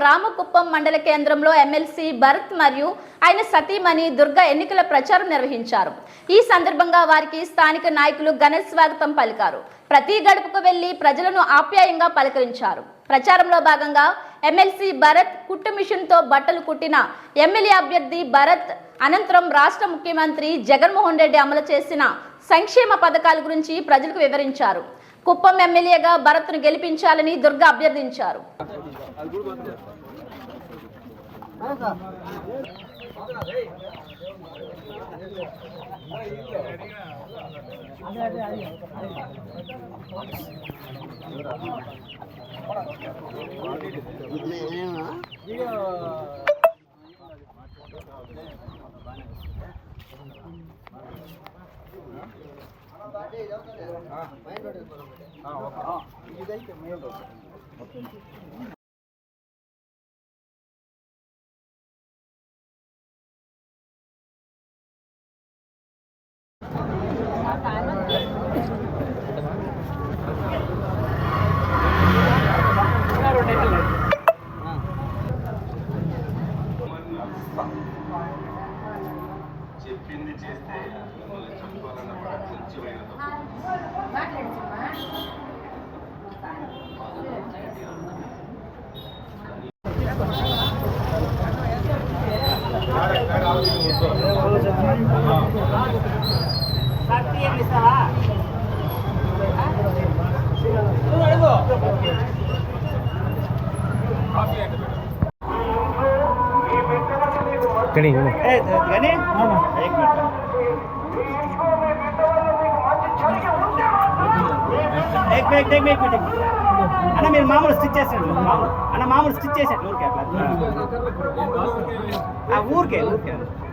రామకుప్పం మండల కేంద్రంలో ఎమ్మెల్సీ భరత్ మరియు ఆయన సతీమణి దుర్గా ఎన్నికల ప్రచారం నిర్వహించారు. ఈ సందర్భంగా వారికి స్థానిక నాయకులు ఘన స్వాగతం పలికారు. ప్రతి గడుపుకు వెళ్ళి ప్రజలను ఆప్యాయంగా పలకరించారు. ప్రచారంలో భాగంగా ఎమ్మెల్సీ భరత్ కుట్టు మిషన్తో బట్టలు కుట్టిన ఎమ్మెల్యే అభ్యర్థి భరత్ అనంతరం రాష్ట్ర ముఖ్యమంత్రి జగన్మోహన్ రెడ్డి అమలు చేసిన సంక్షేమ పథకాల గురించి ప్రజలకు వివరించారు. కుప్పం ఎమ్మెల్యేగా భరత్ను గెలిపించాలని దుర్గా అభ్యర్థించారు. చెప్పింది చేస్తే మిమ్మల్ని చంపాలన్న కొంచెమైన ಕಣಿ ಕಣಿ take back take back meeting అన్న మీరు మామూలు స్టిచ్ చేసాడు మామూలు అన్న మామూలు స్టిచ్ చేసాడు ఊరికే అట్లా ఊరికే ఊరికే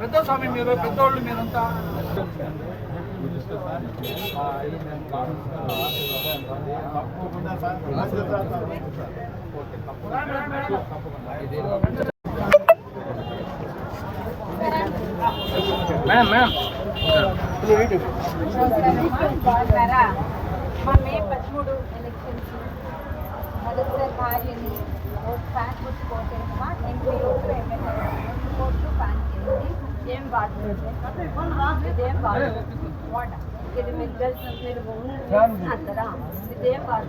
పెద్ద స్వామి మీరు పెద్దోళ్ళు మీరంతా మేడం మేడం బాగున్నారా మా మే పదమూడు ఎలక్షన్స్ నలుగురు భార్యని ఓటు ప్యాంట్ గుర్తు కోటేసమా ఎంపీ ఓట్లు ఎమ్మెల్యే ఓట్లు ప్యాంట్ కింది ఏం బాధ ఇదేం బాధ వాట ఇది మీరు తెలుసు మీరు అందరా ఇదేం బాధ